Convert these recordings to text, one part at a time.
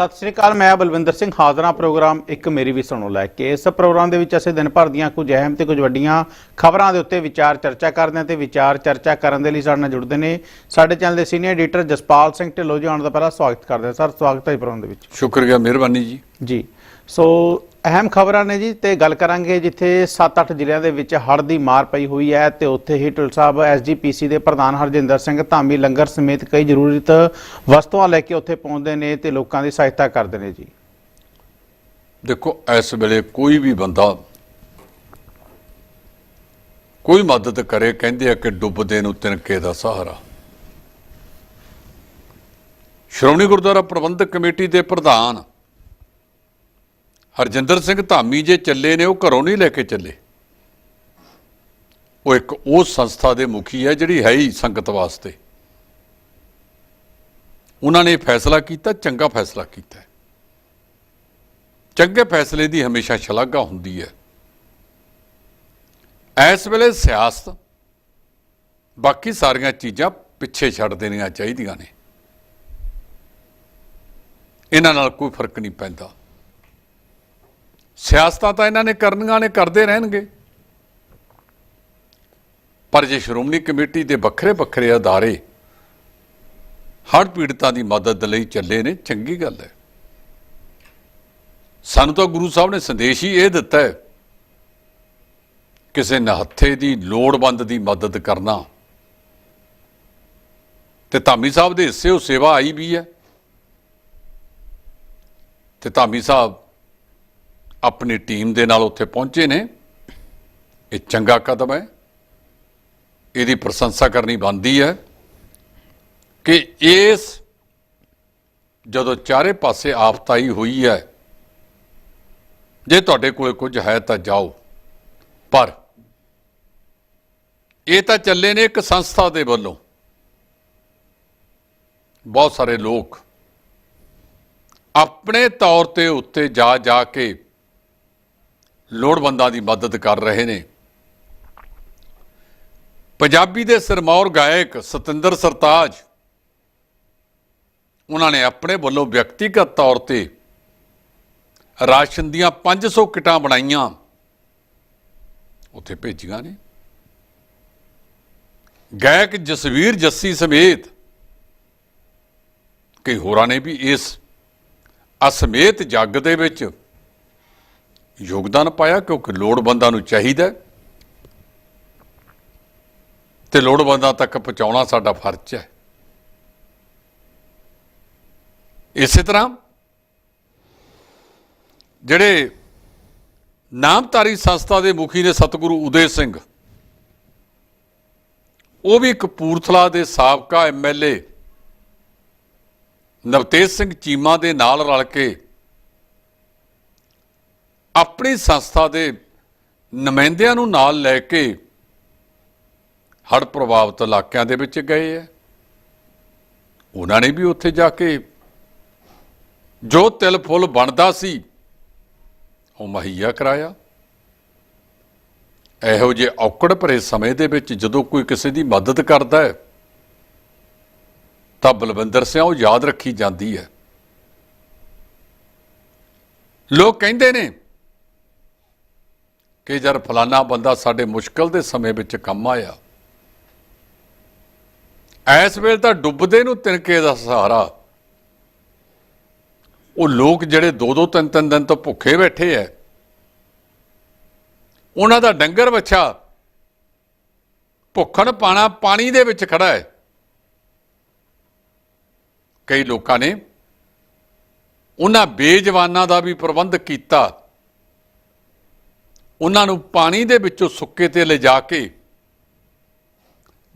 ਸਤਿ ਸ੍ਰੀ ਅਕਾਲ ਮੈਂ ਬਲਵਿੰਦਰ ਸਿੰਘ ਹਾਜ਼ਰਾਂ ਪ੍ਰੋਗਰਾਮ ਇੱਕ ਮੇਰੀ ਵੀ ਸੁਣੋ ਲੈ ਕੇ। ਇਸ ਪ੍ਰੋਗਰਾਮ ਦੇ ਵਿੱਚ ਅਸੀਂ ਦਿਨ ਭਰ ਦੀਆਂ ਕੁਝ ਅਹਿਮ ਤੇ ਕੁਝ ਵੱਡੀਆਂ ਖਬਰਾਂ ਦੇ ਉੱਤੇ ਵਿਚਾਰ ਚਰਚਾ ਕਰਦੇ ਹਾਂ ਤੇ ਵਿਚਾਰ ਚਰਚਾ ਕਰਨ ਦੇ ਲਈ ਸਾਡੇ ਨਾਲ ਜੁੜਦੇ ਨੇ ਸਾਡੇ ਚੈਨਲ ਦੇ ਸੀਨੀਅਰ ਐਡੀਟਰ ਜਸਪਾਲ ਸਿੰਘ ਢਿੱਲੋਂ ਜੀ ਆਉਣ ਦਾ ਪਹਿਲਾਂ ਸਵਾਗਤ ਕਰਦੇ ਹਾਂ। ਸਰ ਸਵਾਗਤ ਹੈ ਪ੍ਰੋਗਰਾਮ ਦੇ ਵਿੱਚ। ਸ਼ੁਕਰੀਆ ਮਿਹਰਬਾਨੀ ਜੀ। ਜੀ ਸੋ ਅਹਿਮ ਖਬਰਾਂ ਨੇ ਜੀ ਤੇ ਗੱਲ ਕਰਾਂਗੇ ਜਿੱਥੇ 7-8 ਜ਼ਿਲ੍ਹਿਆਂ ਦੇ ਵਿੱਚ ਹੜ੍ਹ ਦੀ ਮਾਰ ਪਈ ਹੋਈ ਹੈ ਤੇ ਉੱਥੇ ਹੀ ਢਿੱਲ ਸਾਹਿਬ ਐਸਜੀਪੀਸੀ ਦੇ ਪ੍ਰਧਾਨ ਹਰਜਿੰਦਰ ਸਿੰਘ ਧਾਮੀ ਲੰਗਰ ਸਮੇਤ ਕਈ ਜ਼ਰੂਰਤ ਵਸਤੂਆਂ ਲੈ ਕੇ ਉੱਥੇ ਪਹੁੰਚਦੇ ਨੇ ਤੇ ਲੋਕਾਂ ਦੀ ਸਹਾਇਤਾ ਕਰਦੇ ਨੇ ਜੀ। ਦੇਖੋ, ਇਸ ਵੇਲੇ ਕੋਈ ਵੀ ਬੰਦਾ ਕੋਈ ਮਦਦ ਕਰੇ, ਕਹਿੰਦੇ ਆ ਕਿ ਡੁੱਬਦੇ ਨੂੰ ਤਿਨਕੇ ਦਾ ਸਹਾਰਾ। ਸ਼੍ਰੋਮਣੀ ਗੁਰਦੁਆਰਾ ਪ੍ਰਬੰਧਕ ਕਮੇਟੀ ਦੇ ਪ੍ਰਧਾਨ ਹਰਜਿੰਦਰ ਸਿੰਘ ਧਾਮੀ ਜੇ ਚੱਲੇ ਨੇ, ਉਹ ਘਰੋਂ ਨਹੀਂ ਲੈ ਕੇ ਚੱਲੇ। ਉਹ ਇੱਕ ਉਹ ਸੰਸਥਾ ਦੇ ਮੁਖੀ ਹੈ, ਜਿਹੜੀ ਹੈ ਹੀ ਸੰਗਤ ਵਾਸਤੇ। ਉਹਨਾਂ ਨੇ ਫੈਸਲਾ ਕੀਤਾ, ਚੰਗਾ ਫੈਸਲਾ ਕੀਤਾ ਚੰਗੇ ਫੈਸਲੇ ਦੀ ਹਮੇਸ਼ਾ ਸ਼ਲਾਘਾ ਹੁੰਦੀ ਹੈ। ਇਸ ਵੇਲੇ ਸਿਆਸਤ, ਬਾਕੀ ਸਾਰੀਆਂ ਚੀਜ਼ਾਂ ਪਿੱਛੇ ਛੱਡ ਦੇਣੀਆਂ ਚਾਹੀਦੀਆਂ ਨੇ। ਇਹਨਾਂ ਨਾਲ ਕੋਈ ਫ਼ਰਕ ਨਹੀਂ ਪੈਂਦਾ। ਸਿਆਸਤਾਂ ਤਾਂ ਇਹਨਾਂ ਨੇ ਕਰਨੀਆਂ ਨੇ, ਕਰਦੇ ਰਹਿਣਗੇ। ਪਰ ਜੇ ਸ਼੍ਰੋਮਣੀ ਕਮੇਟੀ ਦੇ ਵੱਖਰੇ ਵੱਖਰੇ ਅਦਾਰੇ ਹੜ੍ਹ ਪੀੜਤਾਂ ਦੀ ਮਦਦ ਲਈ ਚੱਲੇ ਨੇ, ਚੰਗੀ ਗੱਲ ਹੈ। ਸਾਨੂੰ ਤਾਂ ਗੁਰੂ ਸਾਹਿਬ ਨੇ ਸੰਦੇਸ਼ ਹੀ ਇਹ ਦਿੱਤਾ ਹੈ, ਕਿਸੇ ਨਹੱਥੇ ਦੀ ਲੋੜਵੰਦ ਦੀ ਮਦਦ ਕਰਨਾ। ਤੇ ਧਾਮੀ ਸਾਹਿਬ ਦੇ ਹਿੱਸੇ ਉਹ ਸੇਵਾ ਆਈ ਵੀ ਹੈ। ਤੇ ਧਾਮੀ ਸਾਹਿਬ ਆਪਣੀ ਟੀਮ ਦੇ ਨਾਲ ਉੱਥੇ ਪਹੁੰਚੇ ਨੇ। ਇਹ ਚੰਗਾ ਕਦਮ ਹੈ। ਇਹਦੀ ਪ੍ਰਸ਼ੰਸਾ ਕਰਨੀ ਬਣਦੀ ਹੈ ਕਿ ਇਸ ਜਦੋਂ ਚਾਰੇ ਪਾਸੇ ਆਫਤਾਈ ਹੋਈ ਹੈ, ਜੇ ਤੁਹਾਡੇ ਕੋਲ ਕੁਝ ਹੈ ਤਾਂ ਜਾਓ। ਪਰ ਇਹ ਤਾਂ ਚੱਲੇ ਨੇ ਇੱਕ ਸੰਸਥਾ ਦੇ ਵੱਲੋਂ। ਬਹੁਤ ਸਾਰੇ ਲੋਕ ਆਪਣੇ ਤੌਰ ਤੇ ਉੱਤੇ ਜਾ ਜਾ ਕੇ ਲੋੜਵੰਦਾਂ ਦੀ ਮਦਦ ਕਰ ਰਹੇ ਨੇ। ਪੰਜਾਬੀ ਦੇ ਸਰਮੌਰ ਗਾਇਕ ਸਤਿੰਦਰ ਸਰਤਾਜ ਉਹਨਾਂ ਨੇ ਆਪਣੇ ਵੱਲੋਂ ਵਿਅਕਤੀਗਤ ਤੌਰ ਤੇ ਰਾਸ਼ਨ ਦੀਆਂ 500 ਕਿਟਾਂ ਬਣਾਈਆਂ। ਉੱਥੇ ਭੇਜੀਆਂ ਨੇ। ਗਾਇਕ ਜਸਵੀਰ ਜੱਸੀ ਸਮੇਤ ਕਈ ਹੋਰਾਂ ਨੇ ਵੀ ਇਸ ਅਸਮੇਤ ਜੱਗ ਦੇ ਵਿੱਚ ਯੋਗਦਾਨ ਪਾਇਆ ਕਿਉਂਕਿ ਲੋੜਵੰਦਾਂ ਨੂੰ ਚਾਹੀਦਾ ਹੈ। ਤੇ ਲੋੜਵੰਦਾਂ ਤੱਕ ਪਹੁੰਚਾਉਣਾ ਸਾਡਾ ਫਰਜ਼ ਹੈ। ਇਸੇ ਤਰ੍ਹਾਂ ਜਿਹੜੇ ਨਾਮਧਾਰੀ ਸੰਸਥਾ ਦੇ ਮੁਖੀ ਨੇ ਸਤਿਗੁਰੂ ਉਦੇ ਸਿੰਘ, ਉਹ ਵੀ ਕਪੂਰਥਲਾ ਦੇ ਸਾਬਕਾ ਐਮਐਲਏ ਨਵਤੇਜ ਸਿੰਘ ਚੀਮਾ ਦੇ ਨਾਲ ਰਲ ਕੇ ਆਪਣੀ ਸੰਸਥਾ ਦੇ ਨੁਮਾਇੰਦਿਆਂ ਨੂੰ ਨਾਲ ਲੈ ਕੇ ਹੜ੍ਹ ਪ੍ਰਭਾਵਿਤ ਇਲਾਕਿਆਂ ਦੇ ਵਿੱਚ ਗਏ ਹੈ। ਉਹਨਾਂ ਨੇ ਵੀ ਉੱਥੇ ਜਾ ਕੇ ਜੋ ਤਿਲ ਫੁੱਲ ਬਣਦਾ ਸੀ, ਉਹ ਮੁਹੱਈਆ ਕਰਾਇਆ। ਇਹੋ ਜਿਹੇ ਔਕੜ ਭਰੇ ਸਮੇਂ ਦੇ ਵਿੱਚ ਜਦੋਂ ਕੋਈ ਕਿਸੇ ਦੀ ਮਦਦ ਕਰਦਾ ਹੈ, ਤਾਂ ਬਲਵਿੰਦਰ ਸਿੰਘ ਉਹ ਯਾਦ ਰੱਖੀ ਜਾਂਦੀ ਹੈ। ਲੋਕ ਕਹਿੰਦੇ ਨੇ ਕਿ ਯਾਰ ਫਲਾਨਾ ਬੰਦਾ ਸਾਡੇ ਮੁਸ਼ਕਲ ਦੇ ਸਮੇਂ ਵਿੱਚ ਕੰਮ ਆਇਆ। ਐਸ ਵੇਲੇ ਤਾਂ ਡੁੱਬਦੇ ਨੂੰ ਤਿਨਕੇ ਦਾ ਸਹਾਰਾ। ਉਹ ਲੋਕ ਜਿਹੜੇ ਦੋ ਦੋ ਤਿੰਨ ਤਿੰਨ ਦਿਨ ਤੋਂ ਭੁੱਖੇ ਬੈਠੇ ਐ। ਉਹਨਾਂ ਦਾ ਡੰਗਰ ਵੱਛਾ ਭੁੱਖਣ ਪਾਣਾ ਪਾਣੀ ਦੇ ਵਿੱਚ ਖੜਾ ਹੈ ਕਈ ਲੋਕਾਂ ਨੇ ਉਹਨਾਂ ਬੇਜਵਾਨਾਂ ਦਾ ਵੀ ਪ੍ਰਬੰਧ ਕੀਤਾ। ਉਹਨਾਂ ਨੂੰ ਪਾਣੀ ਦੇ ਵਿੱਚੋਂ ਸੁੱਕੇ ਤੇ ਲਿਜਾ ਕੇ,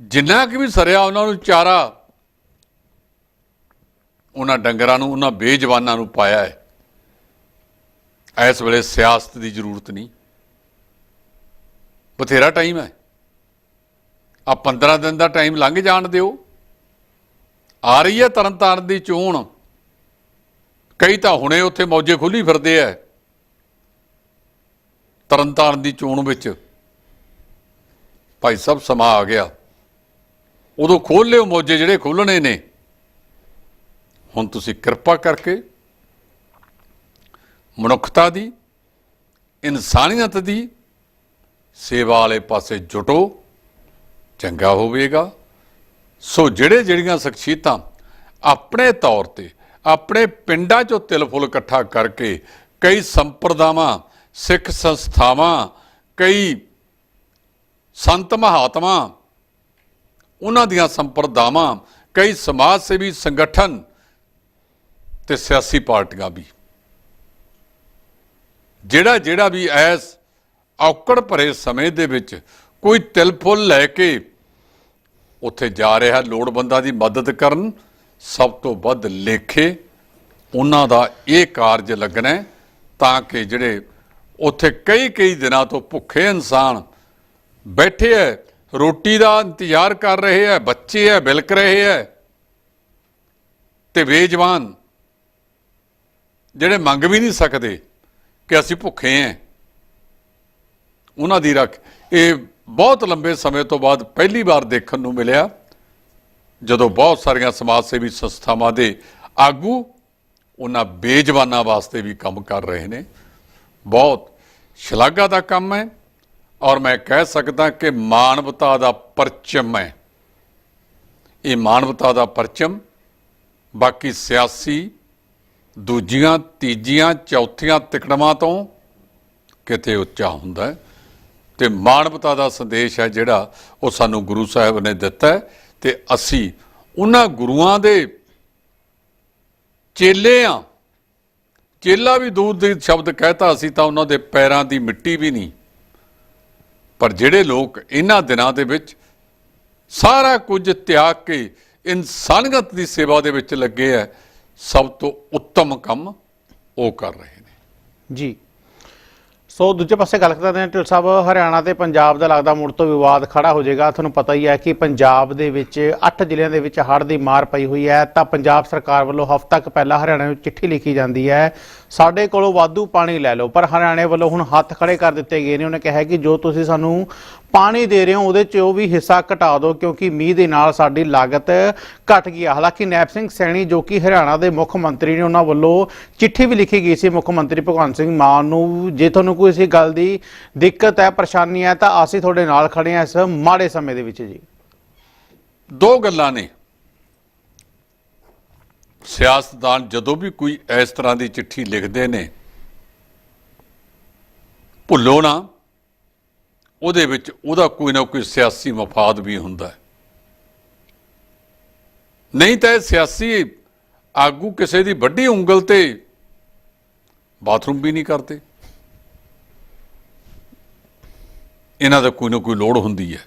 ਜਿੰਨਾ ਕਿ ਵੀ ਸਰਿਆ ਉਹਨਾਂ ਨੂੰ ਚਾਰਾ, ਉਹਨਾਂ ਡੰਗਰਾਂ ਨੂੰ, ਉਹਨਾਂ ਬੇਜਵਾਨਾਂ ਨੂੰ ਪਾਇਆ ਹੈ। ਇਸ ਵੇਲੇ ਸਿਆਸਤ ਦੀ ਜ਼ਰੂਰਤ ਨਹੀਂ। ਬਥੇਰਾ ਟਾਈਮ ਹੈ। ਆ 15 ਦਿਨ ਦਾ ਟਾਈਮ ਲੰਘ ਜਾਣ ਦਿਓ। ਆ ਰਹੀ ਹੈ ਤਰਨਤਾਰਨ ਦੀ ਚੋਣ। ਕਈ ਤਾਂ ਹੁਣੇ ਉੱਥੇ ਮੌਜੇ ਖੁੱਲੀ ਫਿਰਦੇ ਐ ਤਰਨਤਾਰਨ ਦੀ ਚੋਣ ਵਿੱਚ ਭਾਈ ਸਾਹਿਬ ਸਮਾਂ ਆ ਗਿਆ। ਉਦੋਂ ਖੋਲ ਲਿਓ ਮੋਜੇ ਜਿਹੜੇ ਖੋਲਣੇ ਨੇ। ਹੁਣ ਤੁਸੀਂ ਕਿਰਪਾ ਕਰਕੇ ਮਨੁੱਖਤਾ ਦੀ, ਇਨਸਾਨੀਅਤ ਦੀ ਸੇਵਾ ਵਾਲੇ ਪਾਸੇ ਜੁਟੋ, ਚੰਗਾ ਹੋਵੇਗਾ। ਸੋ ਜਿਹੜੇ ਜਿਹੜੀਆਂ ਸ਼ਖਸੀਅਤਾਂ ਆਪਣੇ ਤੌਰ ਤੇ, ਆਪਣੇ ਪਿੰਡਾਂ 'ਚੋਂ ਤਿਲ ਫੁੱਲ ਇਕੱਠਾ ਕਰਕੇ ਕਈ ਸੰਪਰਦਾਵਾਂ ਸਿੱਖ ਸੰਸਥਾਵਾਂ, ਕਈ ਸੰਤ ਮਹਾਤਮਾ, ਉਹਨਾਂ ਦੀਆਂ ਸੰਪਰਦਾਵਾਂ, ਕਈ ਸਮਾਜ ਸੇਵੀ ਸੰਗਠਨ ਤੇ ਸਿਆਸੀ ਪਾਰਟੀਆਂ ਵੀ। ਜਿਹੜਾ ਜਿਹੜਾ ਵੀ ਐਸ ਔਕੜ ਭਰੇ ਸਮੇਂ ਦੇ ਵਿੱਚ ਕੋਈ ਤਿਲ ਫੁੱਲ ਲੈ ਕੇ ਉੱਥੇ ਜਾ ਰਿਹਾ, ਲੋੜਵੰਦਾਂ ਦੀ ਮਦਦ ਕਰਨ, ਸਭ ਤੋਂ ਵੱਧ ਲੇਖੇ, ਉਹਨਾਂ ਦਾ ਇਹ ਕਾਰਜ ਲੱਗਣਾ ਤਾਂ ਕਿ ਜਿਹੜੇ ਉੱਥੇ ਕਈ ਕਈ ਦਿਨਾਂ ਤੋਂ ਭੁੱਖੇ ਇਨਸਾਨ ਬੈਠੇ ਐ, ਰੋਟੀ ਦਾ ਇੰਤਜ਼ਾਰ ਕਰ ਰਹੇ ਐ, ਬੱਚੇ ਐ, ਬਿਲਕ ਰਹੇ ਐ। ਤੇ ਬੇਜਵਾਨ ਜਿਹੜੇ ਮੰਗ ਵੀ ਨਹੀਂ ਸਕਦੇ ਕਿ ਅਸੀਂ ਭੁੱਖੇ ਐ। ਉਹਨਾਂ ਦੀ ਰੱਖ। ਇਹ ਬਹੁਤ ਲੰਬੇ ਸਮੇਂ ਤੋਂ ਬਾਅਦ ਪਹਿਲੀ ਵਾਰ ਦੇਖਣ ਨੂੰ ਮਿਲਿਆ, ਜਦੋਂ ਬਹੁਤ ਸਾਰੀਆਂ ਸਮਾਜ ਸੇਵੀ ਸੰਸਥਾਵਾਂ ਦੇ ਆਗੂ ਉਹਨਾਂ ਬੇਜਵਾਨਾਂ ਵਾਸਤੇ ਵੀ ਕੰਮ ਕਰ ਰਹੇ ਨੇ। ਬਹੁਤ ਸ਼ਲਾਘਾ ਦਾ ਕੰਮ ਹੈ ਔਰ ਮੈਂ ਕਹਿ ਸਕਦਾ ਕਿ ਮਾਨਵਤਾ ਦਾ ਪਰਚਮ ਹੈ। ਇਹ ਮਾਨਵਤਾ ਦਾ ਪਰਚਮ, ਬਾਕੀ ਸਿਆਸੀ ਦੂਜੀਆਂ, ਤੀਜੀਆਂ, ਚੌਥੀਆਂ ਤਿਕੜਮਾਂ ਤੋਂ ਕਿਤੇ ਉੱਚਾ ਹੁੰਦਾ ਹੈ। ਤੇ ਮਾਨਵਤਾ ਦਾ ਸੰਦੇਸ਼ ਹੈ ਜਿਹੜਾ ਉਹ ਸਾਨੂੰ ਗੁਰੂ ਸਾਹਿਬ ਨੇ ਦਿੱਤਾ ਹੈ ਤੇ ਅਸੀਂ ਉਹਨਾਂ ਗੁਰੂਆਂ ਦੇ ਚੇਲੇ ਆ। ਚੇਲਾ ਵੀ ਦੂਰ ਦੇ ਸ਼ਬਦ ਕਹਿਤਾ ਅਸੀਂ ਤਾਂ ਉਹਨਾਂ ਦੇ ਪੈਰਾਂ ਦੀ ਮਿੱਟੀ ਵੀ ਨਹੀਂ। ਪਰ ਜਿਹੜੇ ਲੋਕ ਇਹਨਾਂ ਦਿਨਾਂ ਦੇ ਵਿੱਚ ਸਾਰਾ ਕੁਝ ਤਿਆਗ ਕੇ ਇਨਸਾਨੀਅਤ ਦੀ ਸੇਵਾ ਦੇ ਵਿੱਚ ਲੱਗੇ ਹੈ ਸਭ ਤੋਂ ਉੱਤਮ ਕੰਮ ਉਹ ਕਰ ਰਹੇ ਨੇ। ਜੀ। ਸੋ ਦੂਜੇ ਪਾਸੇ ਗੱਲ ਕਰਦੇ ਹਾਂ, ਢਿੱਲ ਸਾਹਿਬ, ਹਰਿਆਣਾ ਤੇ ਪੰਜਾਬ ਦਾ ਲੱਗਦਾ ਮੁੜ ਤੋਂ ਵਿਵਾਦ ਖੜਾ ਹੋ ਜਾਏਗਾ। ਤੁਹਾਨੂੰ ਪਤਾ ਹੀ ਹੈ ਕਿ ਪੰਜਾਬ ਦੇ ਵਿੱਚ 8 ਜ਼ਿਲ੍ਹਿਆਂ ਦੇ ਵਿੱਚ ਹੜ੍ਹ ਦੀ ਮਾਰ ਪਈ ਹੋਈ ਹੈ। ਤਾਂ ਪੰਜਾਬ ਸਰਕਾਰ ਵੱਲੋਂ ਹਫ਼ਤਾ ਕੁ ਪਹਿਲਾਂ ਹਰਿਆਣਾ ਨੂੰ ਚਿੱਠੀ ਲਿਖੀ ਜਾਂਦੀ ਹੈ ਸਾਡੇ ਕੋਲੋਂ ਵਾਧੂ ਪਾਣੀ ਲੈ ਲਓ, ਪਰ ਹਰਿਆਣੇ ਵੱਲੋਂ ਹੁਣ ਹੱਥ ਖੜੇ ਕਰ ਦਿੱਤੇ ਗਏ ਨੇ। ਉਹਨੇ ਕਿਹਾ ਕਿ ਜੋ ਤੁਸੀਂ ਸਾਨੂੰ ਪਾਣੀ ਦੇ ਰਹੇ ਹੋ, ਉਹਦੇ 'ਚ ਉਹ ਵੀ ਹਿੱਸਾ ਘਟਾ ਦਿਓ, ਕਿਉਂਕਿ ਮੀਂਹ ਦੇ ਨਾਲ ਸਾਡੀ ਲਾਗਤ ਘਟ ਗਈ ਹੈ। ਹਾਲਾਂਕਿ ਨੈਪ ਸਿੰਘ ਸੈਣੀ, ਜੋ ਕਿ ਹਰਿਆਣਾ ਦੇ ਮੁੱਖ ਮੰਤਰੀ ਨੇ, ਉਹਨਾਂ ਵੱਲੋਂ ਚਿੱਠੀ ਵੀ ਲਿਖੀ ਗਈ ਸੀ ਮੁੱਖ ਮੰਤਰੀ ਭਗਵੰਤ ਸਿੰਘ ਮਾਨ ਨੂੰ। ਜੇ ਤੁਹਾਨੂੰ ਕੋਈ ਇਸ ਗੱਲ ਦੀ ਦਿੱਕਤ ਹੈ, ਪਰੇਸ਼ਾਨੀ ਹੈ, ਤਾਂ ਅਸੀਂ ਤੁਹਾਡੇ ਨਾਲ ਖੜੇ ਹਾਂ ਇਸ ਮਾੜੇ ਸਮੇਂ ਦੇ ਵਿੱਚ ਜੀ। ਦੋ ਗੱਲਾਂ ਨੇ। ਸਿਆਸਤਦਾਨ ਜਦੋਂ ਵੀ ਕੋਈ ਇਸ ਤਰ੍ਹਾਂ ਦੀ ਚਿੱਠੀ ਲਿਖਦੇ ਨੇ, ਭੁੱਲੋ ਨਾ। ਉਹਦੇ ਵਿੱਚ ਉਹਦਾ ਕੋਈ ਨਾ ਕੋਈ ਸਿਆਸੀ ਮਫਾਦ ਵੀ ਹੁੰਦਾ ਹੈ। ਨਹੀਂ ਤਾਂ ਇਹ ਸਿਆਸੀ ਆਗੂ ਕਿਸੇ ਦੀ ਵੱਡੀ ਉਂਗਲ ਤੇ ਬਾਥਰੂਮ ਵੀ ਨਹੀਂ ਕਰਦੇ। ਇਹਨਾਂ ਦਾ ਕੋਈ ਨਾ ਕੋਈ ਲੋੜ ਹੁੰਦੀ ਹੈ।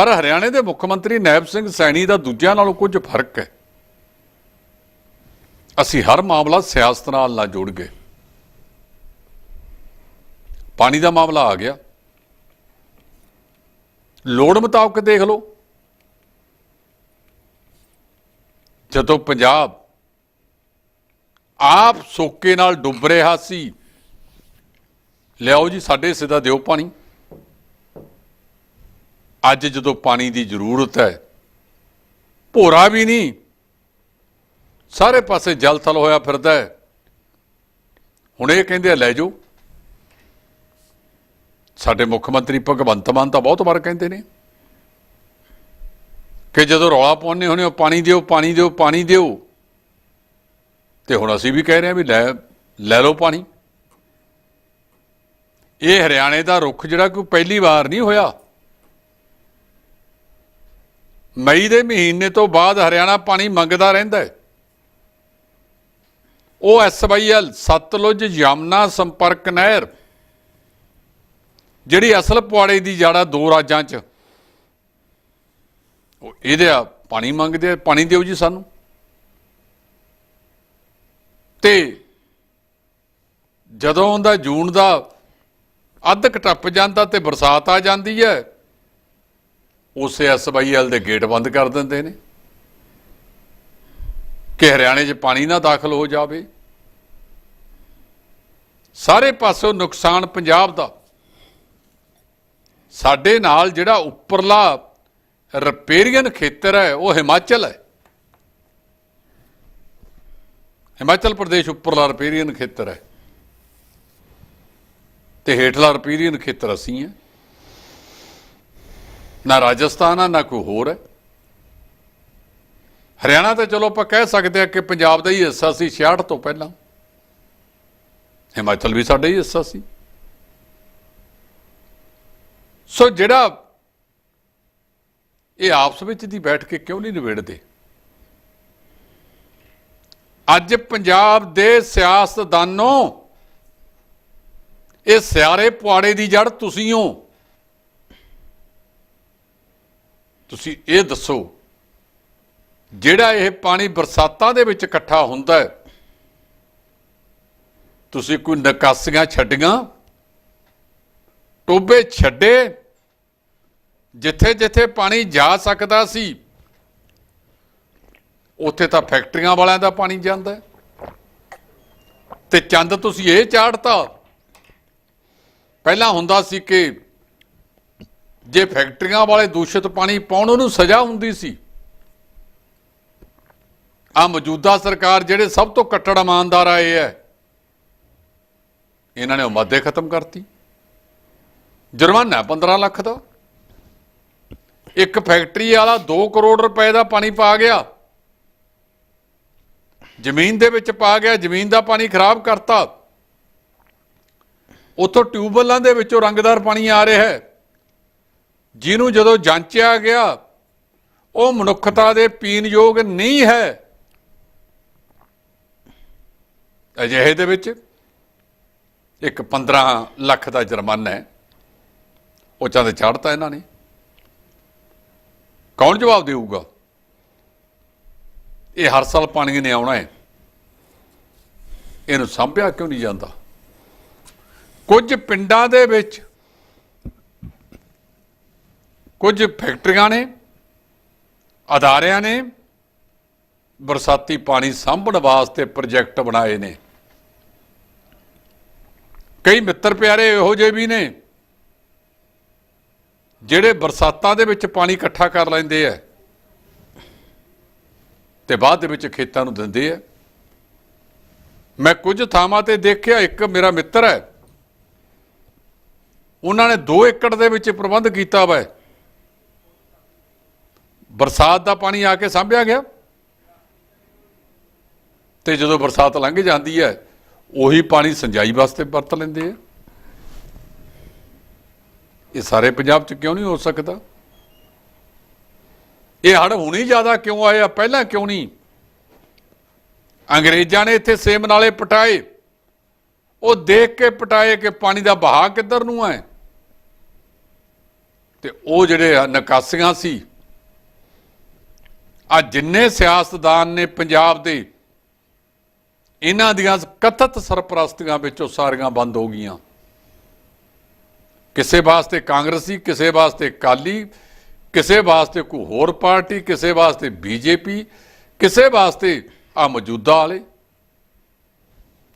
ਪਰ ਹਰਿਆਣੇ ਦੇ ਮੁੱਖ ਮੰਤਰੀ ਨੈਬ ਸਿੰਘ ਸੈਣੀ ਦਾ ਦੂਜਿਆਂ ਨਾਲੋਂ ਕੁਝ ਫ਼ਰਕ ਹੈ। ਅਸੀਂ ਹਰ ਮਾਮਲਾ ਸਿਆਸਤ ਨਾਲ ਨਾ ਜੋੜ ਗਏ। ਪਾਣੀ ਦਾ ਮਾਮਲਾ ਆ ਗਿਆ। ਲੋੜ ਮੁਤਾਬਕ ਦੇਖ ਲਓ। ਜਦੋਂ ਪੰਜਾਬ ਆਪ ਸੋਕੇ ਨਾਲ ਡੁੱਬ ਰਿਹਾ ਸੀ, ਲਿਆਓ ਜੀ, ਸਾਡੇ ਸਿੱਧਾ ਦਿਓ ਪਾਣੀ। ਅੱਜ ਜਦੋਂ ਪਾਣੀ ਦੀ ਜ਼ਰੂਰਤ ਹੈ, ਭੋਰਾ ਵੀ ਨਹੀਂ, ਸਾਰੇ ਪਾਸੇ ਜਲ ਥਲ ਹੋਇਆ ਫਿਰਦਾ ਹੈ। ਹੁਣ ਇਹ ਕਹਿੰਦੇ ਆ, ਲੈ ਜਾਓ। ਸਾਡੇ ਮੁੱਖ ਮੰਤਰੀ ਭਗਵੰਤ ਮਾਨ ਤਾਂ ਬਹੁਤ ਵਾਰ ਕਹਿੰਦੇ ਨੇ ਕਿ ਜਦੋਂ ਰੌਲਾ ਪਾਉਂਦੇ ਹੋਣੇ ਹੋ, ਪਾਣੀ ਦਿਓ ਪਾਣੀ ਦਿਓ ਪਾਣੀ ਦਿਓ, ਤੇ ਹੁਣ ਅਸੀਂ ਵੀ ਕਹਿ ਰਹੇ ਹਾਂ ਵੀ ਲੈ ਲੈ ਲਓ ਪਾਣੀ। ਇਹ ਹਰਿਆਣੇ ਦਾ ਰੁੱਖ ਜਿਹੜਾ ਕੋਈ ਪਹਿਲੀ ਵਾਰ ਨਹੀਂ ਹੋਇਆ। ਮਈ ਦੇ ਮਹੀਨੇ ਤੋਂ ਬਾਅਦ ਹਰਿਆਣਾ ਪਾਣੀ ਮੰਗਦਾ ਰਹਿੰਦਾ ਹੈ। ਉਹ ਐਸਵਾਈਐਲ ਸਤਲੁਜ ਯਮਨਾ ਸੰਪਰਕ ਨਹਿਰ, ਜਿਹੜੀ ਅਸਲ ਪੁਆੜੇ ਦੀ ਜੜਾ ਦੋ ਰਾਜਾਂ 'ਚ, ਉਹ ਇਹਦੇ ਆ ਪਾਣੀ ਮੰਗਦੇ ਆ, ਪਾਣੀ ਦਿਓ ਜੀ ਸਾਨੂੰ। ਤੇ ਜਦੋਂ ਉਹਦਾ ਜੂਨ ਦਾ ਅੱਧ ਕੁ ਟੱਪ ਜਾਂਦਾ ਤੇ ਬਰਸਾਤ ਆ ਜਾਂਦੀ ਹੈ ਉਸੇ ਐਸਵਾਈਐਲ ਦੇ ਗੇਟ ਬੰਦ ਕਰ ਦਿੰਦੇ ਨੇ। ਕਿ ਹਰਿਆਣੇ 'ਚ ਪਾਣੀ ਨਾ ਦਾਖਲ ਹੋ ਜਾਵੇ। ਸਾਰੇ ਪਾਸੋਂ ਨੁਕਸਾਨ ਪੰਜਾਬ ਦਾ। ਸਾਡੇ ਨਾਲ ਜਿਹੜਾ ਉੱਪਰਲਾ ਰਿਪੇਰੀਅਨ ਖੇਤਰ ਹੈ, ਉਹ ਹਿਮਾਚਲ ਹੈ। ਹਿਮਾਚਲ ਪ੍ਰਦੇਸ਼ ਉੱਪਰਲਾ ਰਿਪੇਰੀਅਨ ਖੇਤਰ ਹੈ। ਤੇ ਹੇਠਲਾ ਰਿਪੇਰੀਅਨ ਖੇਤਰ ਅਸੀਂ ਹੈ। ਨਾ ਰਾਜਸਥਾਨ ਆ, ਨਾ ਕੋਈ ਹੋਰ ਹੈ। ਹਰਿਆਣਾ ਤਾਂ ਚਲੋ ਆਪਾਂ ਕਹਿ ਸਕਦੇ ਆ ਕਿ ਪੰਜਾਬ ਦਾ ਹੀ ਹਿੱਸਾ ਸੀ 66 ਤੋਂ ਪਹਿਲਾਂ। ਹਿਮਾਚਲ ਵੀ ਸਾਡਾ ਹੀ ਹਿੱਸਾ ਸੀ। ਸੋ ਜਿਹੜਾ ਇਹ ਆਪਸ ਵਿੱਚ ਦੀ ਬੈਠ ਕੇ ਕਿਉਂ ਨਹੀਂ ਨਿਬੇੜਦੇ? ਅੱਜ ਪੰਜਾਬ ਦੇ ਸਿਆਸਤਦਾਨੋਂ ਇਹ ਸਿਆਰੇ ਪੁਆੜੇ ਦੀ ਜੜ ਤੁਸੀਂ ਹੋ। ਤੁਸੀਂ ਇਹ ਦੱਸੋ, ਜਿਹੜਾ ਇਹ ਪਾਣੀ ਬਰਸਾਤਾਂ ਦੇ ਵਿੱਚ ਇਕੱਠਾ ਹੁੰਦਾ ਹੈ, ਤੁਸੀਂ ਕੋਈ ਨਿਕਾਸੀਆਂ ਛੱਡੀਆਂ ਟੋਬੇ ਛੱਡੇ ਜਿੱਥੇ ਜਿੱਥੇ ਪਾਣੀ ਜਾ ਸਕਦਾ ਸੀ, ਉੱਥੇ ਤਾਂ ਫੈਕਟਰੀਆਂ ਵਾਲਿਆਂ ਦਾ ਪਾਣੀ ਜਾਂਦਾ ਹੈ। ਤੇ ਚੰਦ ਤੁਸੀਂ ਇਹ ਚਾੜਤਾ ਪਹਿਲਾਂ ਹੁੰਦਾ ਸੀ ਕਿ ਜੇ ਫੈਕਟਰੀਆਂ ਵਾਲੇ ਦੂਸ਼ਿਤ ਪਾਣੀ ਪਾਉਣ, ਉਹਨੂੰ ਸਜ਼ਾ ਹੁੰਦੀ ਸੀ। ਆ ਮੌਜੂਦਾ ਸਰਕਾਰ ਜਿਹੜੇ ਸਭ ਤੋਂ ਕੱਟੜ ਇਮਾਨਦਾਰ ਆਏ ਹੈ ਇਹਨਾਂ ਨੇ ਉਹ ਮਾਦੇ ਖਤਮ ਕਰਤੀ। ਜੁਰਮਾਨਾ 15 ਲੱਖ ਦਾ। ਇੱਕ ਫੈਕਟਰੀ ਵਾਲਾ 2 ਕਰੋੜ ਰੁਪਏ ਦਾ ਪਾਣੀ ਪਾ ਗਿਆ। ਜ਼ਮੀਨ ਦੇ ਵਿੱਚ ਪਾ ਗਿਆ, ਜ਼ਮੀਨ ਦਾ ਪਾਣੀ ਖਰਾਬ ਕਰਤਾ। ਉਥੋਂ ਟਿਊਬਵੈੱਲਾਂ ਦੇ ਵਿੱਚੋਂ ਰੰਗਦਾਰ ਪਾਣੀ ਆ ਰਿਹਾ ਹੈ। ਜਿਹਨੂੰ ਜਦੋਂ ਜਾਂਚਿਆ ਗਿਆ, ਉਹ ਮਨੁੱਖਤਾ ਦੇ ਪੀਣ ਯੋਗ ਨਹੀਂ ਹੈ। ਅਜਿਹੇ ਦੇ ਵਿੱਚ ਇੱਕ 15 ਲੱਖ ਦਾ ਜੁਰਮਾਨਾ ਹੈ। ਉਹ ਚੰਦ ਚਾੜਤਾ ਇਹਨਾਂ ਨੇ। ਕੌਣ ਜਵਾਬ ਦੇਊਗਾ? ਇਹ ਹਰ ਸਾਲ ਪਾਣੀ ਨੇ ਆਉਣਾ ਹੈ। ਇਹਨੂੰ ਸੰਭਿਆ ਕਿਉਂ ਨਹੀਂ ਜਾਂਦਾ? ਕੁਝ ਪਿੰਡਾਂ ਦੇ ਵਿੱਚ ਕੁਝ ਫੈਕਟਰੀਆਂ ਨੇ, ਅਦਾਰਿਆਂ ਨੇ ਬਰਸਾਤੀ ਪਾਣੀ ਸਾਂਭਣ ਵਾਸਤੇ ਪ੍ਰੋਜੈਕਟ ਬਣਾਏ ਨੇ। ਕਈ ਮਿੱਤਰ ਪਿਆਰੇ ਇਹੋ ਜਿਹੇ ਵੀ ਨੇ, ਜਿਹੜੇ ਬਰਸਾਤਾਂ ਦੇ ਵਿੱਚ ਪਾਣੀ ਇਕੱਠਾ ਕਰ ਲੈਂਦੇ ਆ ਤੇ ਬਾਅਦ ਦੇ ਵਿੱਚ ਖੇਤਾਂ ਨੂੰ ਦਿੰਦੇ ਆ। ਮੈਂ ਕੁਝ ਥਾਵਾਂ ਤੇ ਦੇਖਿਆ, ਇੱਕ ਮੇਰਾ ਮਿੱਤਰ ਹੈ, ਉਹਨਾਂ ਨੇ 2 ਏਕੜ ਦੇ ਵਿੱਚ ਪ੍ਰਬੰਧ ਕੀਤਾ ਵਾ। ਬਰਸਾਤ ਦਾ ਪਾਣੀ ਆ ਕੇ ਸਾਂਭਿਆ ਗਿਆ। ਤੇ ਜਦੋਂ ਬਰਸਾਤ ਲੰਘ ਜਾਂਦੀ ਹੈ, ਉਹੀ ਪਾਣੀ ਸਿੰਜਾਈ ਵਾਸਤੇ ਵਰਤ ਲੈਂਦੇ ਆ। ਇਹ ਸਾਰੇ ਪੰਜਾਬ 'ਚ ਕਿਉਂ ਨਹੀਂ ਹੋ ਸਕਦਾ? ਇਹ ਹੜ ਹੁਣੀ ਜ਼ਿਆਦਾ ਕਿਉਂ ਆਇਆ ਪਹਿਲਾਂ ਕਿਉਂ ਨਹੀਂ? ਅੰਗਰੇਜ਼ਾਂ ਨੇ ਇੱਥੇ ਸੇਮ ਨਾਲੇ ਪਟਾਏ। ਉਹ ਦੇਖ ਕੇ ਪਟਾਏ ਕਿ ਪਾਣੀ ਦਾ ਬਹਾਅ ਕਿੱਧਰ ਨੂੰ ਹੈ ਤੇ ਉਹ ਜਿਹੜੇ ਆ, ਨਿਕਾਸੀਆਂ ਸੀ ਆ ਜਿੰਨੇ ਸਿਆਸਤਦਾਨ ਨੇ ਪੰਜਾਬ ਦੇ, ਇਹਨਾਂ ਦੀਆਂ ਕਥਿਤ ਸਰਪ੍ਰਸਤੀਆਂ ਵਿੱਚੋਂ ਸਾਰੀਆਂ ਬੰਦ ਹੋ ਗਈਆਂ। ਕਿਸੇ ਵਾਸਤੇ ਕਾਂਗਰਸੀ, ਕਿਸੇ ਵਾਸਤੇ ਕਾਲੀ ਕਿਸੇ ਵਾਸਤੇ ਕੋਈ ਹੋਰ ਪਾਰਟੀ, ਕਿਸੇ ਵਾਸਤੇ ਬੀਜੇਪੀ, ਕਿਸੇ ਵਾਸਤੇ ਆ ਮੌਜੂਦਾ ਵਾਲੇ।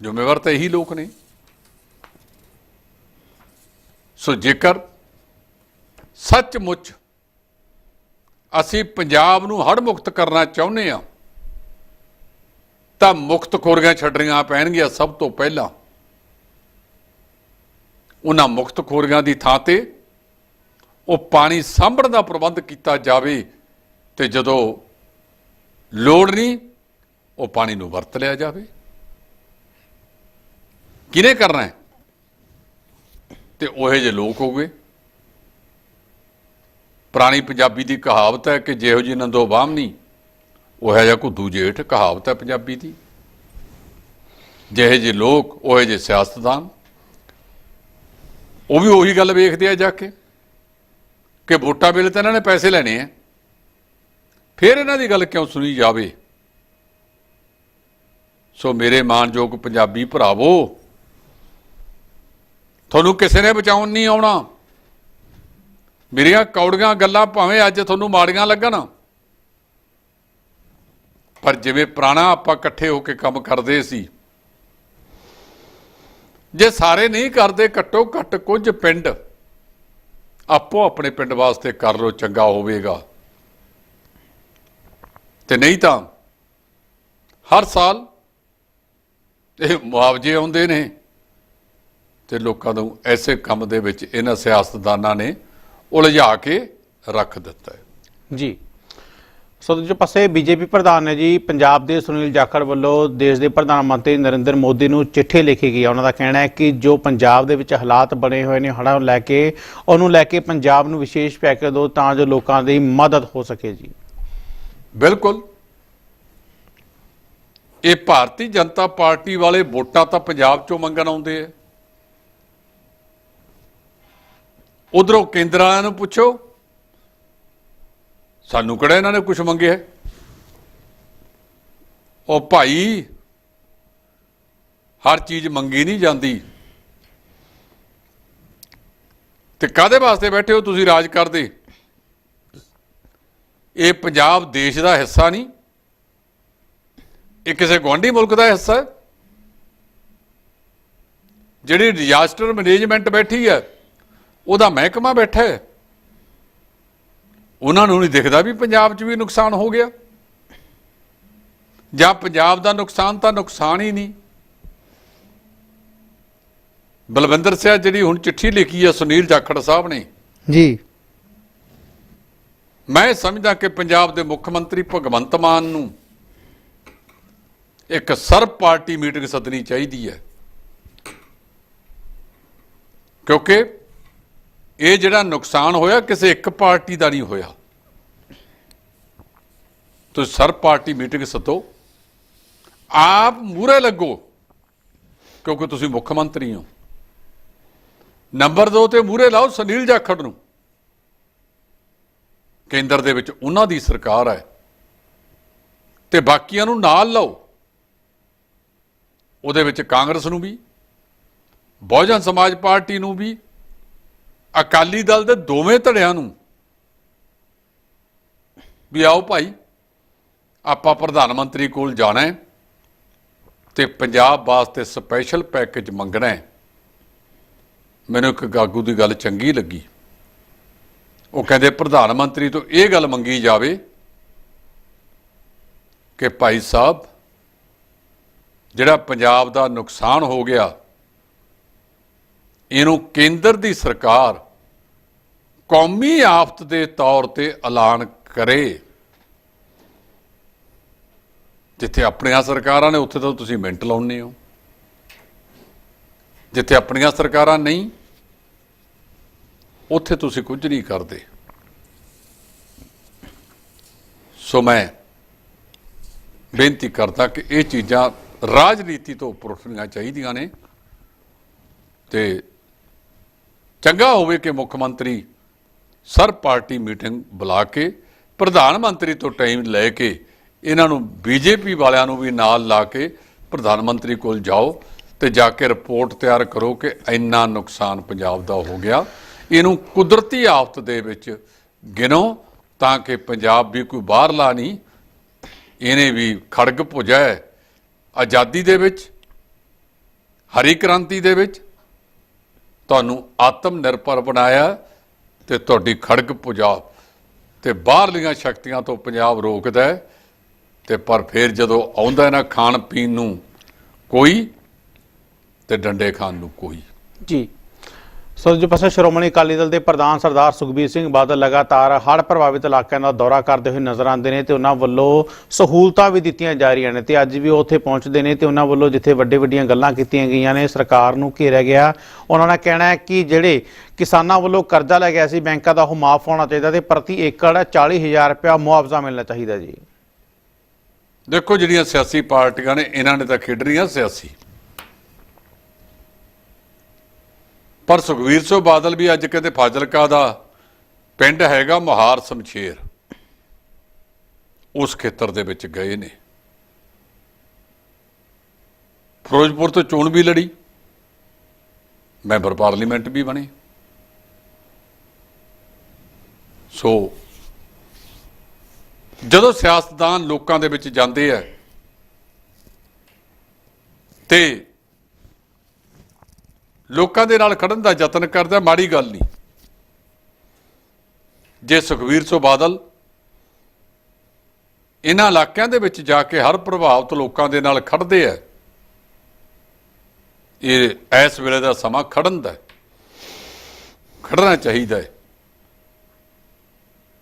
ਜ਼ਿੰਮੇਵਾਰ ਤਾਂ ਇਹੀ ਲੋਕ ਨੇ। ਸੋ ਜੇਕਰ ਸੱਚਮੁੱਚ ਅਸੀਂ ਪੰਜਾਬ ਨੂੰ ਹੜ ਮੁਕਤ ਕਰਨਾ ਚਾਹੁੰਦੇ ਆ ਤਾਂ ਮੁਕਤ ਖੋਰੀਆਂ ਛੱਡਣੀਆਂ ਪੈਣਗੀਆਂ ਸਭ ਤੋਂ ਪਹਿਲਾਂ। ਉਹਨਾਂ ਮੁਕਤ ਖੋਰੀਆਂ ਦੀ ਥਾਂ ਤੇ ਉਹ ਪਾਣੀ ਸਾਂਭਣ ਦਾ ਪ੍ਰਬੰਧ ਕੀਤਾ ਜਾਵੇ ਤੇ ਜਦੋਂ ਲੋੜ ਨਹੀਂ, ਉਹ ਪਾਣੀ ਨੂੰ ਵਰਤ ਲਿਆ ਜਾਵੇ। ਕਿਹਨੇ ਕਰਨਾ ਹੈ? ਤੇ ਉਹੇ ਜੇ ਲੋਕ ਹੋਗੇ ਪੁਰਾਣੀ ਪੰਜਾਬੀ ਦੀ ਕਹਾਵਤ ਹੈ ਕਿ ਜਿਹੋ ਜੀ ਨੰਦੋ ਬਾਹਮਣੀ ਉਹ ਹੈ ਜਾਂ ਕੁੱਦੂ ਜੇਠ ਕਹਾਵਤ ਹੈ ਪੰਜਾਬੀ ਦੀ। ਜਿਹੇ ਜਿਹੇ ਲੋਕ, ਉਹ ਜਿਹੇ ਸਿਆਸਤਦਾਨ। ਉਹ ਵੀ ਉਹੀ ਗੱਲ ਵੇਖਦੇ ਆ ਜਾ ਕੇ ਕਿ ਵੋਟਾਂ ਵੇਲੇ ਤਾਂ ਇਹਨਾਂ ਨੇ ਪੈਸੇ ਲੈਣੇ ਆ। ਫਿਰ ਇਹਨਾਂ ਦੀ ਗੱਲ ਕਿਉਂ ਸੁਣੀ ਜਾਵੇ? ਸੋ ਮੇਰੇ ਮਾਣਯੋਗ ਪੰਜਾਬੀ ਭਰਾਵੋ, ਤੁਹਾਨੂੰ ਕਿਸੇ ਨੇ ਬਚਾਉਣ ਨਹੀਂ ਆਉਣਾ। ਮੇਰੀਆਂ ਕੌੜੀਆਂ ਗੱਲਾਂ ਭਾਵੇਂ ਅੱਜ ਤੁਹਾਨੂੰ ਮਾੜੀਆਂ ਲੱਗਣ, ਪਰ ਜਿਵੇਂ ਪੁਰਾਣਾ ਆਪਾਂ ਇਕੱਠੇ ਹੋ ਕੇ ਕੰਮ ਕਰਦੇ ਸੀ, ਜੇ ਸਾਰੇ ਨਹੀਂ ਕਰਦੇ ਘੱਟੋ ਘੱਟ ਕੁਝ ਪਿੰਡ, ਆਪੋ ਆਪਣੇ ਪਿੰਡ ਵਾਸਤੇ ਕਰ ਲੋ ਚੰਗਾ ਹੋਵੇਗਾ। ਤੇ ਨਹੀਂ ਤਾਂ ਹਰ ਸਾਲ ਇਹ ਮੁਆਵਜ਼ੇ ਆਉਂਦੇ ਨੇ ਤੇ ਲੋਕਾਂ ਨੂੰ ਐਸੇ ਕੰਮ ਦੇ ਵਿੱਚ ਇਹਨਾਂ ਸਿਆਸਤਦਾਨਾਂ ਨੇ ਉਲਝਾ ਕੇ ਰੱਖ ਦਿੱਤਾ ਹੈ। ਜੀ। ਸੋ ਦੂਜੇ ਪਾਸੇ ਬੀਜੇਪੀ ਪ੍ਰਧਾਨ ਨੇ ਜੀ ਪੰਜਾਬ ਦੇ ਸੁਨੀਲ ਜਾਖੜ ਵੱਲੋਂ ਦੇਸ਼ ਦੇ ਪ੍ਰਧਾਨ ਮੰਤਰੀ ਨਰਿੰਦਰ ਮੋਦੀ ਨੂੰ ਚਿੱਠੀ ਲਿਖੀ ਗਈ ਹੈ। ਉਹਨਾਂ ਦਾ ਕਹਿਣਾ ਹੈ ਕਿ ਜੋ ਪੰਜਾਬ ਦੇ ਵਿੱਚ ਹਾਲਾਤ ਬਣੇ ਹੋਏ ਨੇ ਹੜ੍ਹਾਂ ਨੂੰ ਲੈ ਕੇ ਉਹਨੂੰ ਲੈ ਕੇ ਪੰਜਾਬ ਨੂੰ ਵਿਸ਼ੇਸ਼ ਪੈਕੇਜ ਦਿਓ ਤਾਂ ਜੋ ਲੋਕਾਂ ਦੀ ਮਦਦ ਹੋ ਸਕੇ ਜੀ। ਬਿਲਕੁਲ। ਇਹ ਭਾਰਤੀ ਜਨਤਾ ਪਾਰਟੀ ਵਾਲੇ ਵੋਟਾਂ ਤਾਂ ਪੰਜਾਬ ਚੋਂ ਮੰਗਣ ਆਉਂਦੇ ਆ। ਉਧਰੋਂ ਕੇਂਦਰ ਵਾਲਿਆਂ ਨੂੰ ਪੁੱਛੋ। ਸਾਨੂੰ ਕਿਹੜਾ ਇਹਨਾਂ ਨੇ ਕੁਝ ਮੰਗਿਆ ਉਹ ਭਾਈ, ਹਰ ਚੀਜ਼ ਮੰਗੀ ਨਹੀਂ ਜਾਂਦੀ। ਤੇ ਕਾਦੇ ਵਾਸਤੇ ਬੈਠੇ ਹੋ ਤੁਸੀਂ ਰਾਜ ਕਰਦੇ? ਇਹ ਪੰਜਾਬ ਦੇਸ਼ ਦਾ ਹਿੱਸਾ ਨਹੀਂ। ਇਹ ਕਿਸੇ ਗੁਆਂਢੀ ਮੁਲਕ ਦਾ ਹਿੱਸਾ ਹੈ। ਜਿਹੜੀ ਡਿਜ਼ਾਸਟਰ ਮੈਨੇਜਮੈਂਟ ਬੈਠੀ ਹੈ ਉਹਦਾ ਮਹਿਕਮਾ ਬੈਠਾ ਹੈ। ਉਹਨਾਂ ਨੂੰ ਨਹੀਂ ਦਿਖਦਾ ਵੀ ਪੰਜਾਬ 'ਚ ਵੀ ਨੁਕਸਾਨ ਹੋ ਗਿਆ। ਜਾਂ ਪੰਜਾਬ ਦਾ ਨੁਕਸਾਨ ਤਾਂ ਨੁਕਸਾਨ ਹੀ ਨਹੀਂ। ਬਲਵਿੰਦਰ ਸਿੰਘ ਜਿਹੜੀ ਹੁਣ ਚਿੱਠੀ ਲਿਖੀ ਹੈ ਸੁਨੀਲ ਜਾਖੜ ਸਾਹਿਬ ਨੇ। ਜੀ। ਮੈਂ ਸਮਝਦਾ ਕਿ ਪੰਜਾਬ ਦੇ ਮੁੱਖ ਮੰਤਰੀ ਭਗਵੰਤ ਮਾਨ ਨੂੰ ਇੱਕ ਸਰਬ ਪਾਰਟੀ ਮੀਟਿੰਗ ਸੱਦਣੀ ਚਾਹੀਦੀ ਹੈ। ਕਿਉਂਕਿ ਇਹ ਜਿਹੜਾ ਨੁਕਸਾਨ ਹੋਇਆ, ਕਿਸੇ ਇੱਕ ਪਾਰਟੀ ਦਾ ਨਹੀਂ ਹੋਇਆ। ਤੁਸੀਂ ਸਰ ਪਾਰਟੀ ਮੀਟਿੰਗ ਸੱਦੋ। ਆਪ ਮੂਰੇ ਲੱਗੋ, ਕਿਉਂਕਿ ਤੁਸੀਂ ਮੁੱਖ ਮੰਤਰੀ ਹੋ। ਨੰਬਰ 2 ਤੇ ਮੂਰੇ ਲਾਓ ਸੁਨੀਲ ਜਾਖੜ ਨੂੰ। ਕੇਂਦਰ ਦੇ ਵਿੱਚ ਉਹਨਾਂ ਦੀ ਸਰਕਾਰ ਹੈ। ਤੇ ਬਾਕੀਆਂ ਨੂੰ ਨਾਲ ਲਓ। ਉਹਦੇ ਵਿੱਚ ਕਾਂਗਰਸ ਨੂੰ ਵੀ, ਬਹੁਜਨ ਸਮਾਜ ਪਾਰਟੀ ਨੂੰ ਵੀ ਅਕਾਲੀ ਦਲ ਦੇ ਦੋਵੇਂ ਧੜਿਆਂ ਨੂੰ ਵੀ ਆਓ ਭਾਈ, ਆਪਾਂ ਪ੍ਰਧਾਨ ਮੰਤਰੀ ਕੋਲ ਜਾਣਾ ਹੈ ਤੇ ਪੰਜਾਬ ਵਾਸਤੇ ਸਪੈਸ਼ਲ ਪੈਕੇਜ ਮੰਗਣਾ ਹੈ। ਮੈਨੂੰ ਇੱਕ ਗਾਗੂ ਦੀ ਗੱਲ ਚੰਗੀ ਲੱਗੀ। ਉਹ ਕਹਿੰਦੇ, ਪ੍ਰਧਾਨ ਮੰਤਰੀ ਤੋਂ ਇਹ ਗੱਲ ਮੰਗੀ ਜਾਵੇ ਕਿ ਭਾਈ ਸਾਹਿਬ, ਜਿਹੜਾ ਪੰਜਾਬ ਦਾ ਨੁਕਸਾਨ ਹੋ ਗਿਆ, ਇਹਨੂੰ ਕੇਂਦਰ ਦੀ ਸਰਕਾਰ ਕੌਮੀ ਆਫਤ ਦੇ ਤੌਰ ਤੇ ਐਲਾਨ ਕਰੇ। ਜਿੱਥੇ ਆਪਣੀਆਂ ਸਰਕਾਰਾਂ ਨੇ, ਉੱਥੇ ਤਾਂ ਤੁਸੀਂ ਮਿੰਟ ਲਾਉਣੇ ਹੋ। ਜਿੱਥੇ ਆਪਣੀਆਂ ਸਰਕਾਰਾਂ ਨਹੀਂ, ਉੱਥੇ ਤੁਸੀਂ ਕੁਝ ਨਹੀਂ ਕਰਦੇ। ਸੋ ਮੈਂ ਬੇਨਤੀ ਕਰਦਾ ਕਿ ਇਹ ਚੀਜ਼ਾਂ ਰਾਜਨੀਤੀ ਤੋਂ ਉੱਪਰ ਉੱਠਣੀਆਂ ਚਾਹੀਦੀਆਂ ਨੇ। ਤੇ ਚੰਗਾ ਹੋਵੇ ਕਿ ਮੁੱਖ ਮੰਤਰੀ ਸਰ ਪਾਰਟੀ ਮੀਟਿੰਗ ਬੁਲਾ ਕੇ, ਪ੍ਰਧਾਨ ਮੰਤਰੀ ਤੋਂ ਟਾਈਮ ਲੈ ਕੇ, ਇਹਨਾਂ ਨੂੰ ਬੀਜੇਪੀ ਵਾਲਿਆਂ ਨੂੰ ਵੀ ਨਾਲ ਲਾ ਕੇ ਪ੍ਰਧਾਨ ਮੰਤਰੀ ਕੋਲ ਜਾਓ ਤੇ ਜਾ ਕੇ ਰਿਪੋਰਟ ਤਿਆਰ ਕਰੋ ਕਿ ਇੰਨਾ ਨੁਕਸਾਨ ਪੰਜਾਬ ਦਾ ਹੋ ਗਿਆ। ਇਹਨੂੰ ਕੁਦਰਤੀ ਆਫਤ ਦੇ ਵਿੱਚ ਗਿਣੋ ਤਾਂ ਕਿ ਪੰਜਾਬ ਵੀ ਕੋਈ ਬਾਹਰਲਾ ਨਹੀਂ, ਇਹਨੇ ਵੀ ਖੜਗ ਭੁਜਾ ਹੈ। ਆਜ਼ਾਦੀ ਦੇ ਵਿੱਚ, ਹਰੀ ਕ੍ਰਾਂਤੀ ਦੇ ਵਿੱਚ, ਤੁਹਾਨੂੰ ਆਤਮ ਨਿਰਭਰ ਬਣਾਇਆ। ਤੇ ਤੁਹਾਡੀ ਖੜਕ ਪੁਜਾ। ਤੇ ਬਾਹਰਲੀਆਂ ਸ਼ਕਤੀਆਂ ਤੋਂ ਪੰਜਾਬ ਰੋਕਦਾ ਹੈ। ਤੇ ਪਰ ਫਿਰ ਜਦੋਂ ਆਉਂਦਾ ਨਾ ਖਾਣ ਪੀਣ ਨੂੰ ਕੋਈ, ਤੇ ਡੰਡੇ ਖਾਣ ਨੂੰ ਕੋਈ। ਜੀ। ਸੋ ਦੂਜੇ ਪਾਸੇ ਸ਼੍ਰੋਮਣੀ ਅਕਾਲੀ ਦਲ ਦੇ ਪ੍ਰਧਾਨ ਸਰਦਾਰ ਸੁਖਬੀਰ ਸਿੰਘ ਬਾਦਲ ਲਗਾਤਾਰ ਹੜ੍ਹ ਪ੍ਰਭਾਵਿਤ ਇਲਾਕਿਆਂ ਦਾ ਦੌਰਾ ਕਰਦੇ ਹੋਏ ਨਜ਼ਰ ਆਉਂਦੇ ਨੇ ਤੇ ਉਹਨਾਂ ਵੱਲੋਂ ਸਹੂਲਤਾਂ ਵੀ ਦਿੱਤੀਆਂ ਜਾ ਰਹੀਆਂ ਨੇ ਤੇ ਅੱਜ ਵੀ ਉਹ ਉੱਥੇ ਪਹੁੰਚਦੇ ਨੇ ਤੇ ਉਹਨਾਂ ਵੱਲੋਂ ਜਿੱਥੇ ਵੱਡੇ ਵੱਡੀਆਂ ਗੱਲਾਂ ਕੀਤੀਆਂ ਗਈਆਂ ਨੇ, ਸਰਕਾਰ ਨੂੰ ਘੇਰਿਆ ਗਿਆ। ਉਹਨਾਂ ਦਾ ਕਹਿਣਾ ਹੈ ਕਿ ਜਿਹੜੇ ਕਿਸਾਨਾਂ ਵੱਲੋਂ ਕਰਜ਼ਾ ਲੈ ਗਿਆ ਸੀ, ਬੈਂਕਾਂ ਦਾ ਉਹ ਮਾਫ ਹੋਣਾ ਚਾਹੀਦਾ ਤੇ ਪ੍ਰਤੀ ਏਕੜ 40000 ਰੁਪਇਆ ਮੁਆਵਜ਼ਾ ਮਿਲਣਾ ਚਾਹੀਦਾ ਜੀ। ਦੇਖੋ ਜਿਹੜੀਆਂ ਸਿਆਸੀ ਪਾਰਟੀਆਂ ਨੇ, ਇਹਨਾਂ ਨੇ ਤਾਂ ਖੇਡ ਰਹੀਆਂ ਸਿਆਸੀ। ਪਰ ਸੁਖਵੀਰ ਸਿੰਘ ਬਾਦਲ ਵੀ ਅੱਜ ਕਹਿੰਦੇ ਫਾਜ਼ਿਲਕਾ ਦਾ ਪਿੰਡ ਹੈਗਾ, ਮੁਹਾਰ ਸਮਸ਼ੇਰ। ਉਸ ਖੇਤਰ ਦੇ ਵਿੱਚ ਗਏ ਨੇ। ਫਿਰੋਜ਼ਪੁਰ ਤੋਂ ਚੋਣ ਵੀ ਲੜੀ। ਮੈਂਬਰ ਪਾਰਲੀਮੈਂਟ ਵੀ ਬਣੇ। ਸੋ, ਜਦੋਂ ਸਿਆਸਤਦਾਨ ਲੋਕਾਂ ਦੇ ਵਿੱਚ ਜਾਂਦੇ ਆ, ਤੇ ਲੋਕਾਂ ਦੇ ਨਾਲ ਖੜਨ ਦਾ ਯਤਨ ਕਰਦਾ, ਮਾੜੀ ਗੱਲ ਨਹੀਂ। ਜੇ ਸੁਖਵੀਰ ਸਿੰਘ ਬਾਦਲ ਇਹਨਾਂ ਇਲਾਕਿਆਂ ਦੇ ਵਿੱਚ ਜਾ ਕੇ ਹਰ ਪ੍ਰਭਾਵਿਤ ਲੋਕਾਂ ਦੇ ਨਾਲ ਖੜਦੇ ਆ, ਇਹ ਇਸ ਵੇਲੇ ਦਾ ਸਮਾਂ ਖੜਨ ਦਾ ਹੈ। ਖੜਨਾ ਚਾਹੀਦਾ ਹੈ।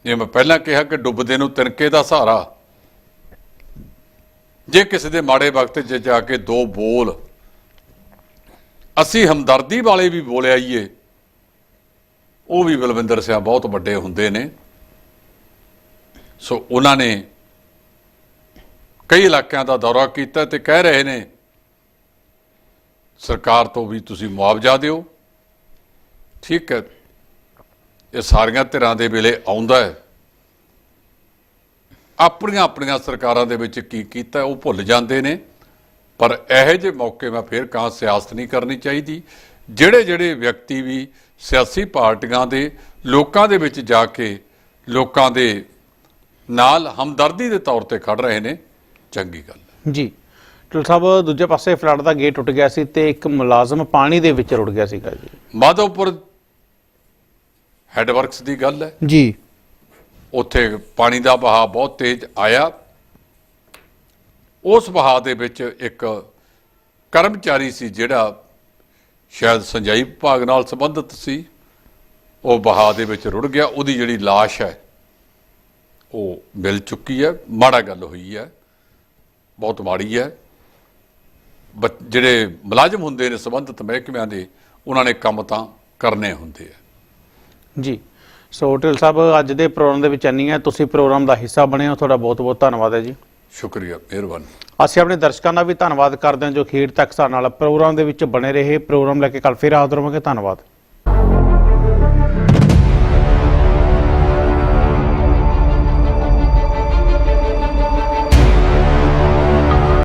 ਜੇ ਮੈਂ ਪਹਿਲਾਂ ਕਿਹਾ ਕਿ ਡੁੱਬਦੇ ਨੂੰ ਤਿਨਕੇ ਦਾ ਸਹਾਰਾ। ਜੇ ਕਿਸੇ ਦੇ ਮਾੜੇ ਵਕਤ 'ਚ ਜਾ ਕੇ ਦੋ ਬੋਲ ਅਸੀਂ ਹਮਦਰਦੀ ਵਾਲੇ ਵੀ ਬੋਲ ਆਈਏ। ਉਹ ਵੀ ਬਲਵਿੰਦਰ ਸਿੰਘ ਬਹੁਤ ਵੱਡੇ ਹੁੰਦੇ ਨੇ। ਸੋ ਉਹਨਾਂ ਨੇ ਕਈ ਇਲਾਕਿਆਂ ਦਾ ਦੌਰਾ ਕੀਤਾ ਤੇ ਕਹਿ ਰਹੇ ਨੇ, ਸਰਕਾਰ ਤੋਂ ਵੀ ਤੁਸੀਂ ਮੁਆਵਜ਼ਾ ਦਿਓ। ਠੀਕ ਹੈ, ਇਹ ਸਾਰੀਆਂ ਧਿਰਾਂ ਦੇ ਵੇਲੇ ਆਉਂਦਾ ਹੈ। ਆਪਣੀਆਂ ਆਪਣੀਆਂ ਸਰਕਾਰਾਂ ਦੇ ਵਿੱਚ ਕੀ ਕੀਤਾ, ਉਹ ਭੁੱਲ ਜਾਂਦੇ ਨੇ। ਪਰ ਇਹੋ ਜਿਹੇ ਮੌਕੇ ਮੈਂ ਫੇਰ ਕਹਾਂ ਸਿਆਸਤ ਨਹੀਂ ਕਰਨੀ ਚਾਹੀਦੀ। ਜਿਹੜੇ ਜਿਹੜੇ ਵਿਅਕਤੀ ਵੀ ਸਿਆਸੀ ਪਾਰਟੀਆਂ ਦੇ ਲੋਕਾਂ ਦੇ ਵਿੱਚ ਜਾ ਕੇ ਲੋਕਾਂ ਦੇ ਨਾਲ ਹਮਦਰਦੀ ਦੇ ਤੌਰ ਤੇ ਖੜ ਰਹੇ ਨੇ ਚੰਗੀ ਗੱਲ ਜੀ। ਟਲ ਸਾਹਿਬ ਦੂਜੇ ਪਾਸੇ ਫਲੱਡ ਦਾ ਗੇਟ ਟੁੱਟ ਗਿਆ ਸੀ ਤੇ ਇੱਕ ਮੁਲਾਜ਼ਮ ਪਾਣੀ ਦੇ ਵਿੱਚ ਰੁੜ ਗਿਆ ਸੀਗਾ ਜੀ। ਮਾਧੋਪੁਰ ਹੈਡਵਰਕਸ ਦੀ ਗੱਲ ਹੈ। ਜੀ। ਉੱਥੇ ਪਾਣੀ ਦਾ ਵਹਾਅ ਬਹੁਤ ਤੇਜ਼ ਆਇਆ। ਉਸ ਵਹਾਅ ਦੇ ਵਿੱਚ ਇੱਕ ਕਰਮਚਾਰੀ ਸੀ ਜਿਹੜਾ ਸ਼ਾਇਦ ਸੰਜਾਈ ਵਿਭਾਗ ਨਾਲ ਸੰਬੰਧਿਤ ਸੀ। ਉਹ ਵਹਾਅ ਦੇ ਵਿੱਚ ਰੁੜ ਗਿਆ। ਉਹਦੀ ਜਿਹੜੀ ਲਾਸ਼ ਹੈ, ਉਹ ਮਿਲ ਚੁੱਕੀ ਹੈ। ਮਾੜਾ ਗੱਲ ਹੋਈ ਹੈ। ਬਹੁਤ ਮਾੜੀ ਹੈ। ਬੱਚ- ਜਿਹੜੇ ਮੁਲਾਜ਼ਮ ਹੁੰਦੇ ਨੇ ਸੰਬੰਧਿਤ ਮਹਿਕਮਿਆਂ ਦੇ, ਉਹਨਾਂ ਨੇ ਕੰਮ ਤਾਂ ਕਰਨੇ ਹੁੰਦੇ ਆ। ਜੀ। ਸੋ ਟਲ ਸਾਹਿਬ, ਅੱਜ ਦੇ ਪ੍ਰੋਗਰਾਮ ਦੇ ਵਿੱਚ ਇੰਨੀ ਹੈ ਤੁਸੀਂ ਪ੍ਰੋਗਰਾਮ ਦਾ ਹਿੱਸਾ ਬਣੇ ਹੋ। ਤੁਹਾਡਾ ਬਹੁਤ ਬਹੁਤ ਧੰਨਵਾਦ ਹੈ ਜੀ। ਸ਼ੁਕਰੀਆ, ਮਿਹਰਬਾਨੀ। ਅਸੀਂ ਆਪਣੇ ਦਰਸ਼ਕਾਂ ਦਾ ਵੀ ਧੰਨਵਾਦ ਕਰਦੇ ਹਾਂ ਜੋ ਖੇਡ ਤੱਕ ਸਾਡੇ ਨਾਲ ਪ੍ਰੋਗਰਾਮ ਦੇ ਵਿੱਚ ਬਣੇ ਰਹੇ। ਪ੍ਰੋਗਰਾਮ ਲੈ ਕੇ ਕੱਲ ਫਿਰ ਹਾਜ਼ਰ ਹੋਵਾਂਗੇ। ਧੰਨਵਾਦ।